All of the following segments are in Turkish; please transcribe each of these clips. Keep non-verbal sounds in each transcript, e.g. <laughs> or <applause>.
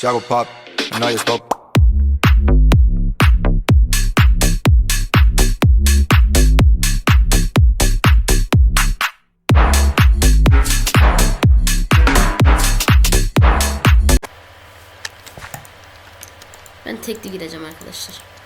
Si hago pop, no hay stop. Ben tekli gireceğim arkadaşlar.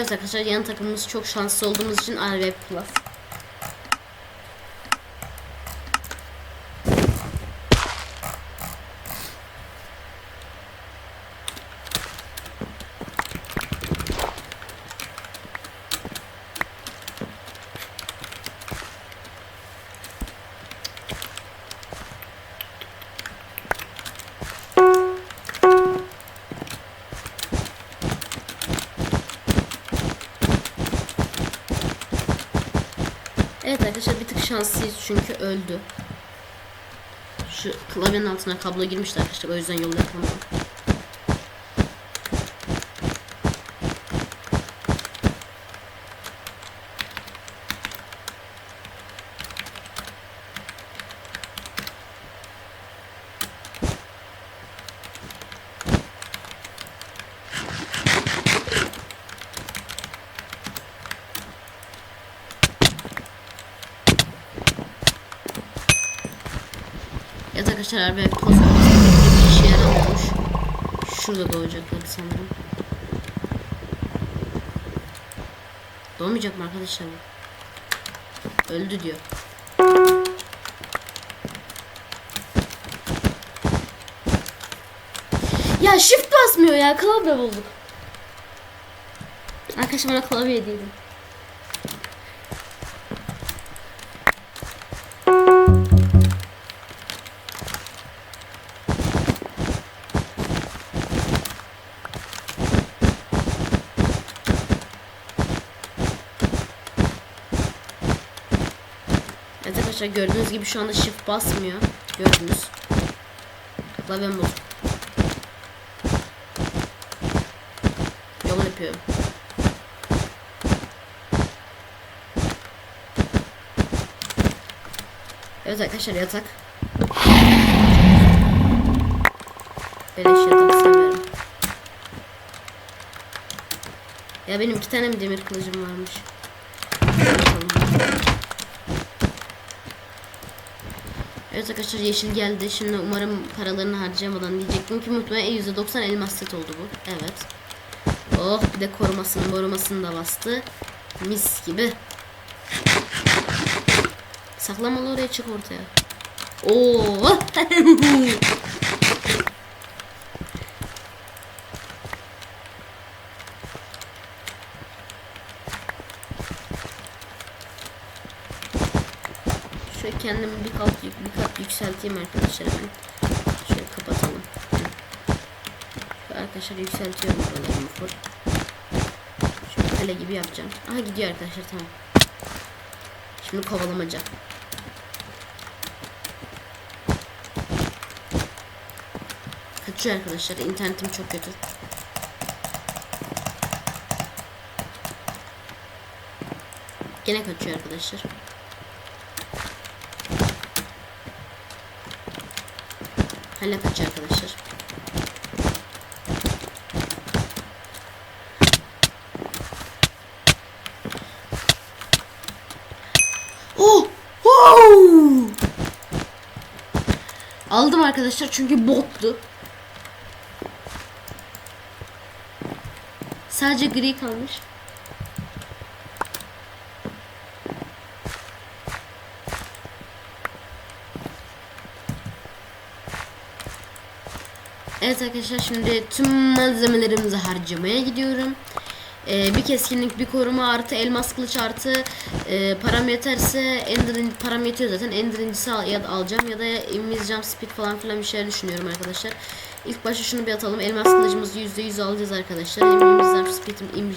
Evet arkadaşlar yan takımımız çok şanslı olduğumuz için RV Plus. Evet arkadaşlar bir tık şanslıyız çünkü öldü. Şu klavyenin altına kablo girmişti arkadaşlar o yüzden yol yapamadım. Evet arkadaşlar ve poz bir işe yaramıyormuş. Şurada doğacaklar sanırım. Doğmayacak mı arkadaşlar? Öldü diyor. Ya shift basmıyor ya klavye bulduk. Arkadaşlar bana klavye hediye arkadaşlar gördüğünüz gibi şu anda shift basmıyor. Gördünüz. Klavyem bozuk. Yol yapıyorum. Evet arkadaşlar yatak. Beleş yatak severim. Ya benim iki tane mi demir kılıcım varmış? Bakalım. Evet arkadaşlar yeşil geldi. Şimdi umarım paralarını harcayamadan diyecektim ki muhtemelen %90 elmas set oldu bu. Evet. Oh bir de korumasını korumasını da bastı. Mis gibi. Saklamalı oraya çık ortaya. Oo. <laughs> Şöyle kendimi bir kat, bir kat yükselteyim arkadaşlar hemen. Şöyle kapatalım. Arkadaşlar yükseltiyorum buralarımı full. Şöyle kale gibi yapacağım. Aha gidiyor arkadaşlar tamam. Şimdi kovalamaca. Kaçıyor arkadaşlar. İnternetim çok kötü. Gene kaçıyor arkadaşlar. Hala kaçıyor arkadaşlar. Oh! Oh! Aldım arkadaşlar çünkü bottu. Sadece gri kalmış. Evet arkadaşlar şimdi tüm malzemelerimizi harcamaya gidiyorum. Ee, bir keskinlik, bir koruma artı elmas kılıç artı e, param yeterse Ender param yetiyor zaten. Ender incisi al, ya da alacağım ya da jump speed falan filan bir şeyler düşünüyorum arkadaşlar. İlk başta şunu bir atalım. Elmas kılıcımızı %100 alacağız arkadaşlar. Jump speed'im, <laughs>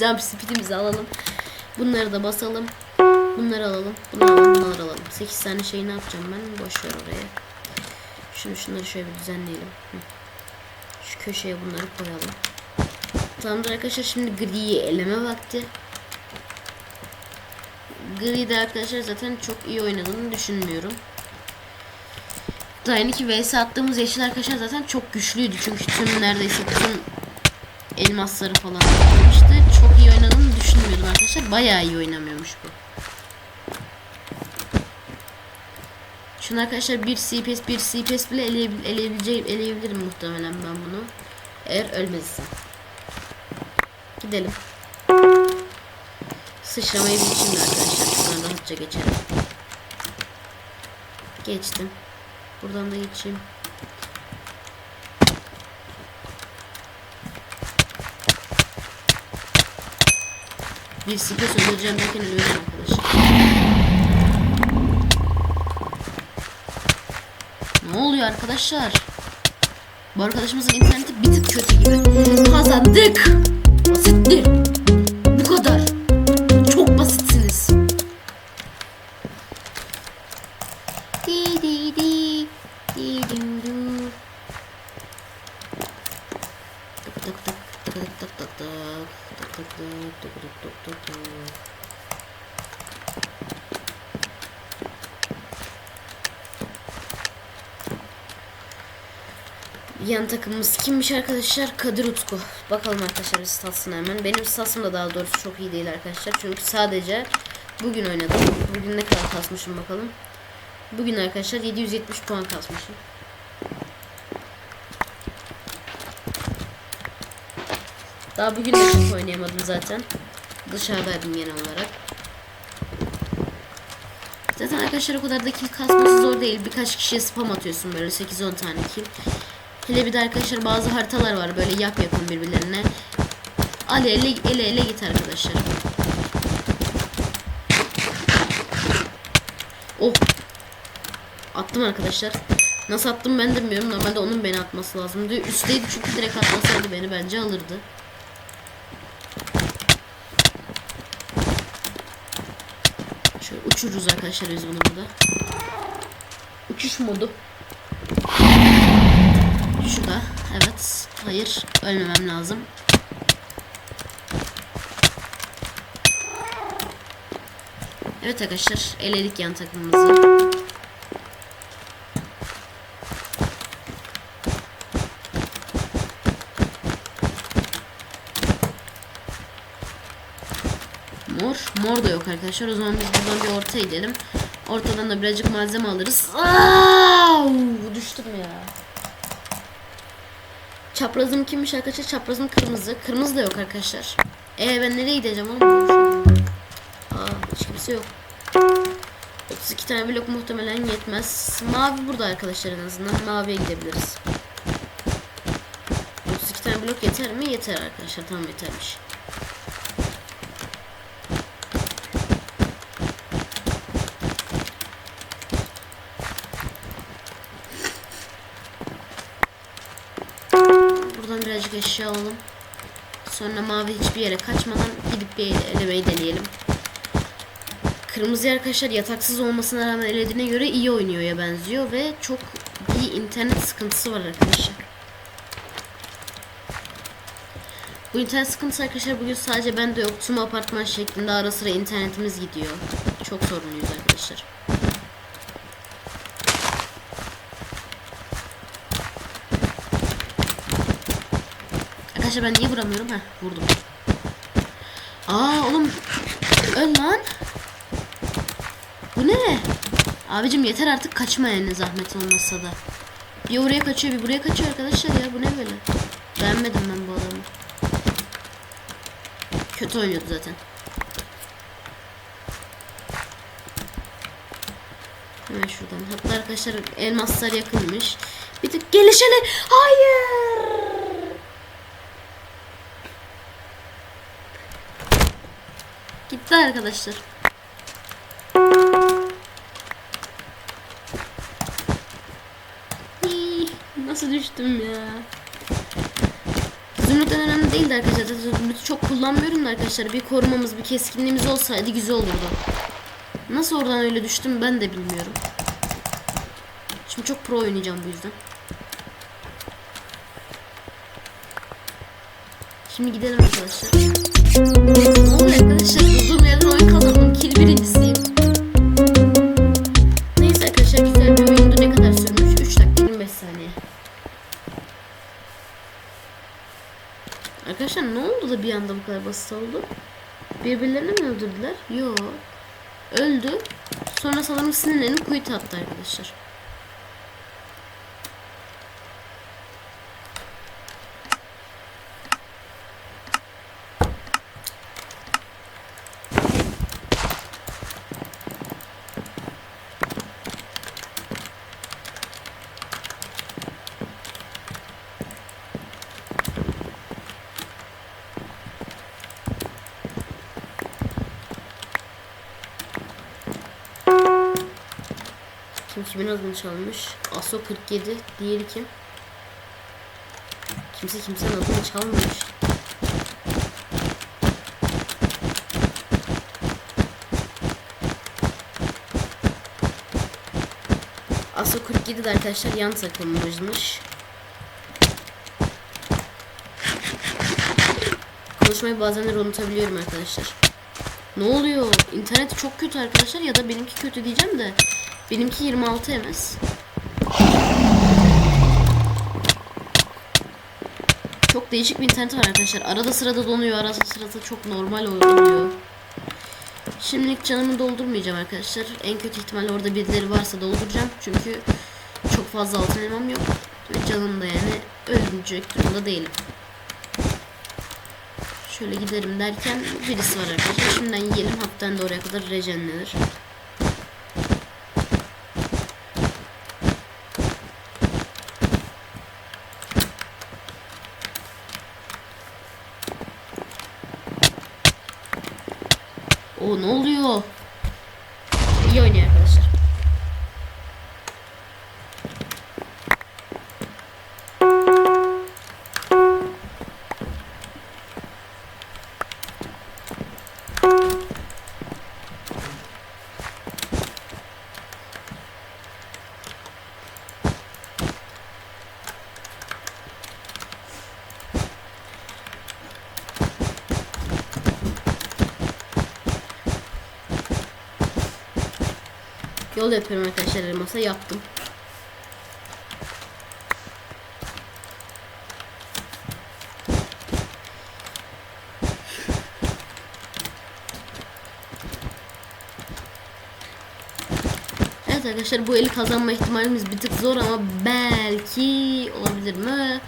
jump speed'imizi alalım. Bunları da basalım. Bunları alalım. Bunları alalım. Bunları alalım. 8 tane şey ne yapacağım ben? Boş ver oraya. Şunu şunları şöyle bir düzenleyelim. Şu köşeye bunları koyalım. Tamamdır arkadaşlar şimdi griyi eleme vakti. Gri de arkadaşlar zaten çok iyi oynadığını düşünmüyorum. Daha yeni vs attığımız yeşil arkadaşlar zaten çok güçlüydü. Çünkü tüm neredeyse tüm elmasları falan toplamıştı. Çok iyi oynadığını düşünmüyordum arkadaşlar. Bayağı iyi oynamıyormuş bu. Şunu arkadaşlar bir CPS bir CPS bile eleyebil eleyebileceğim eleyebilirim muhtemelen ben bunu. Eğer ölmezsem. Gidelim. Sıçramayı bir şimdi arkadaşlar. Şuradan rahatça geçelim. Geçtim. Buradan da geçeyim. Bir sıkı söndüreceğim derken ölüyorum arkadaşlar. Ne oluyor arkadaşlar? Bu arkadaşımızın interneti bir tık kötü gibi. Kazandık. Basitti. Takımımız kimmiş arkadaşlar? Kadir Utku. Bakalım arkadaşlar statsına hemen. Benim statsım da daha doğrusu çok iyi değil arkadaşlar. Çünkü sadece bugün oynadım. Bugün ne kadar kasmışım bakalım. Bugün arkadaşlar 770 puan kasmışım. Daha bugün de çok oynayamadım zaten. Dışarıdaydım genel olarak. Zaten arkadaşlar o kadar da kill kasması zor değil. Birkaç kişiye spam atıyorsun böyle 8-10 tane kill. Hele bir de arkadaşlar bazı haritalar var böyle yap yakın birbirlerine. Ali ele ele ele git arkadaşlar. Oh. Attım arkadaşlar. Nasıl attım ben de bilmiyorum. Normalde onun beni atması lazımdı. Üstteydi çünkü direkt atmasaydı beni bence alırdı. Şöyle uçururuz arkadaşlar biz bunu burada. Uçuş modu. Şu da. Evet. Hayır. Ölmemem lazım. Evet arkadaşlar. Eledik yan takımımızı. Mor. Mor da yok arkadaşlar. O zaman biz buradan bir orta gidelim. Ortadan da birazcık malzeme alırız. Aa, düştüm ya. Çaprazım kimmiş arkadaşlar? Çaprazım kırmızı. Kırmızı da yok arkadaşlar. Ee ben nereye gideceğim oğlum? Aa hiç kimse yok. 32 tane blok muhtemelen yetmez. Mavi burada arkadaşlar en azından. Maviye gidebiliriz. 32 tane blok yeter mi? Yeter arkadaşlar. Tamam yetermiş. Buradan birazcık eşya alalım. Sonra mavi hiçbir yere kaçmadan gidip bir elemeyi deneyelim. Kırmızı arkadaşlar yataksız olmasına rağmen elediğine göre iyi oynuyorya benziyor ve çok iyi internet sıkıntısı var arkadaşlar. Bu internet sıkıntısı arkadaşlar bugün sadece bende yok. Tüm apartman şeklinde ara sıra internetimiz gidiyor. Çok sorunluyuz arkadaşlar. Arkadaşlar ben niye vuramıyorum? Heh vurdum. Aa oğlum. Öl lan. Bu ne? Abicim yeter artık kaçma yani zahmet olmazsa da. Bir oraya kaçıyor bir buraya kaçıyor arkadaşlar ya bu ne böyle? Beğenmedim ben bu adamı. Kötü oynuyordu zaten. Hemen şuradan. Hatta arkadaşlar elmaslar yakınmış. Bir tık gelişene. Hayır. Gitti arkadaşlar. Nasıl düştüm ya? Zümrüt en önemli değildi arkadaşlar. Zümrüt'ü çok kullanmıyorum da arkadaşlar. Bir korumamız, bir keskinliğimiz olsaydı güzel olurdu. Nasıl oradan öyle düştüm ben de bilmiyorum. Şimdi çok pro oynayacağım bu yüzden. Şimdi gidelim arkadaşlar. Ne oluyor arkadaşlar? Durduğum birincisiyim. Neyse arkadaşlar güzel bir oyundu. Ne kadar sürmüş? 3 dakika 25 saniye. Arkadaşlar ne oldu da bir anda bu kadar basit oldu? Birbirlerini mi öldürdüler? Yo. Öldü. Sonra sanırım sinirlenip kuyut attı arkadaşlar. Kim kimin adını çalmış? Aso 47. Diğeri kim? Kimse kimsenin adını çalmamış. Aso 47 de arkadaşlar yan takılmışmış. Konuşmayı bazenleri unutabiliyorum arkadaşlar. Ne oluyor? İnternet çok kötü arkadaşlar ya da benimki kötü diyeceğim de benimki 26 ms. Çok değişik bir internet var arkadaşlar. Arada sırada donuyor, arada sırada çok normal oluyor. Şimdilik canımı doldurmayacağım arkadaşlar. En kötü ihtimalle orada birileri varsa dolduracağım. Çünkü çok fazla altın elmam yok. Ve canım da yani ölecek durumda değilim. Şöyle giderim derken birisi var arkadaşlar. Şimdiden yiyelim. Hafiften de oraya kadar rejenlenir. O ne oluyor? Yol yapıyorum arkadaşlar elmasa yaptım. Evet arkadaşlar bu eli kazanma ihtimalimiz bir tık zor ama belki olabilir mi?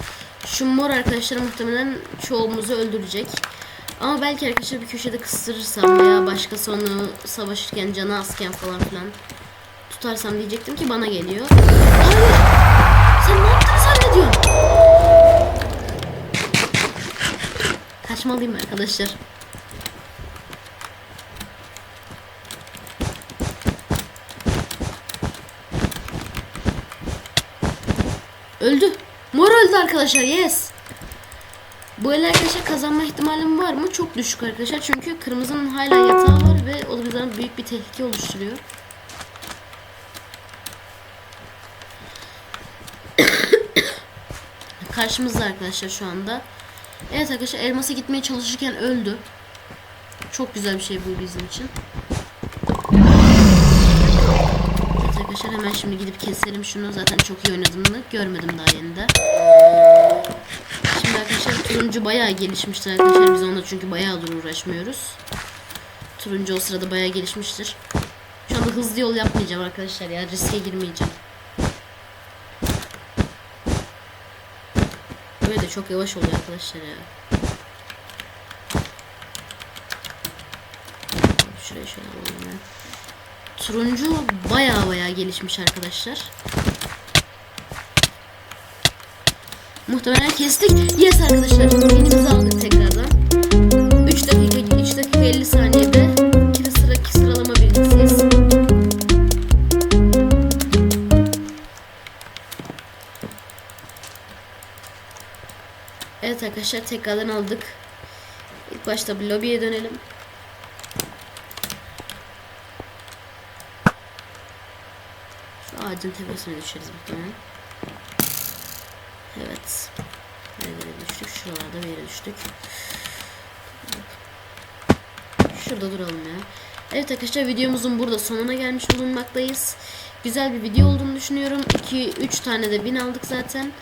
Şu mor arkadaşlar muhtemelen çoğumuzu öldürecek. Ama belki arkadaşlar bir köşede kıstırırsam veya başkası onu savaşırken canı azken falan filan tutarsam diyecektim ki bana geliyor. Hayır! Sen ne yaptığını zannediyorsun? Kaçmalıyım arkadaşlar. Öldü. Mor öldü arkadaşlar. Yes. Bu el arkadaşlar kazanma ihtimalim var mı? Çok düşük arkadaşlar. Çünkü kırmızının hala yatağı var ve o bizden büyük bir tehlike oluşturuyor. Karşımızda arkadaşlar şu anda. Evet arkadaşlar elması gitmeye çalışırken öldü. Çok güzel bir şey bu bizim için. Evet arkadaşlar hemen şimdi gidip keselim şunu. Zaten çok iyi oynadığını görmedim daha yeniden. Şimdi arkadaşlar turuncu bayağı gelişmiştir arkadaşlar. Biz onunla çünkü bayağıdır uğraşmıyoruz. Turuncu o sırada bayağı gelişmiştir. Şu anda hızlı yol yapmayacağım arkadaşlar ya. Riske girmeyeceğim. Çok yavaş oluyor arkadaşlar ya. Şuraya şöyle alalım ben. Turuncu bayağı bayağı gelişmiş arkadaşlar. Muhtemelen kestik. Yes arkadaşlar. Elimizi aldık tekrardan. Evet arkadaşlar tekrardan aldık. İlk başta bir lobiye dönelim. Ağacın tepesine düşeriz muhtemelen. Evet. Nerelere düştük? Şuralarda bir yere düştük. Şurada duralım ya. Evet arkadaşlar videomuzun burada sonuna gelmiş bulunmaktayız. Güzel bir video olduğunu düşünüyorum. 2-3 tane de bin aldık zaten.